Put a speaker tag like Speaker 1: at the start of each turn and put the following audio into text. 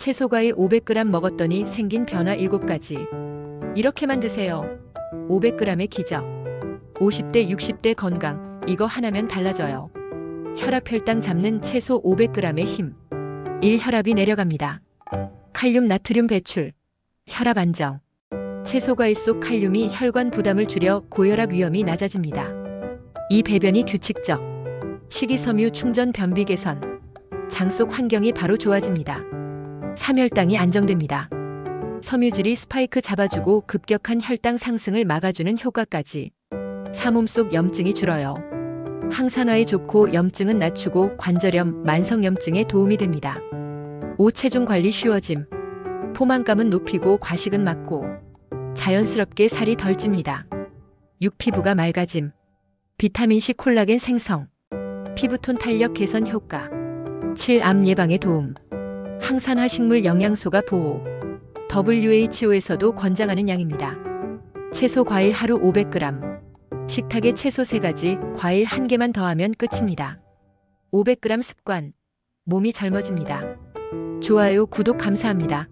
Speaker 1: 채소 과일 500g 먹었더니 생긴 변화 7가지. 이렇게만 드세요. 500g의 기적. 50대 60대 건강. 이거 하나면 달라져요. 혈압 혈당 잡는 채소 500g의 힘. 1. 혈압이 내려갑니다. 칼륨 나트륨 배출. 혈압 안정. 채소 과일 속 칼륨이 혈관 부담을 줄여 고혈압 위험이 낮아집니다. 2. 배변이 규칙적. 식이섬유 충전 변비 개선. 장 속 환경이 바로 좋아집니다. 3. 혈당이 안정됩니다. 섬유질이 스파이크 잡아주고 급격한 혈당 상승을 막아주는 효과까지. 4. 몸속 염증이 줄어요. 항산화에 좋고 염증은 낮추고 관절염, 만성염증에 도움이 됩니다. 5. 체중 관리 쉬워짐. 포만감은 높이고 과식은 막고 자연스럽게 살이 덜 찝니다. 6. 피부가 맑아짐. 비타민C 콜라겐 생성. 피부톤 탄력 개선 효과. 7. 암 예방에 도움. 항산화 식물 영양소가 보호. WHO에서도 권장하는 양입니다. 채소 과일 하루 500g. 식탁에 채소 3가지, 과일 1개만 더하면 끝입니다. 500g 습관. 몸이 젊어집니다. 좋아요, 구독 감사합니다.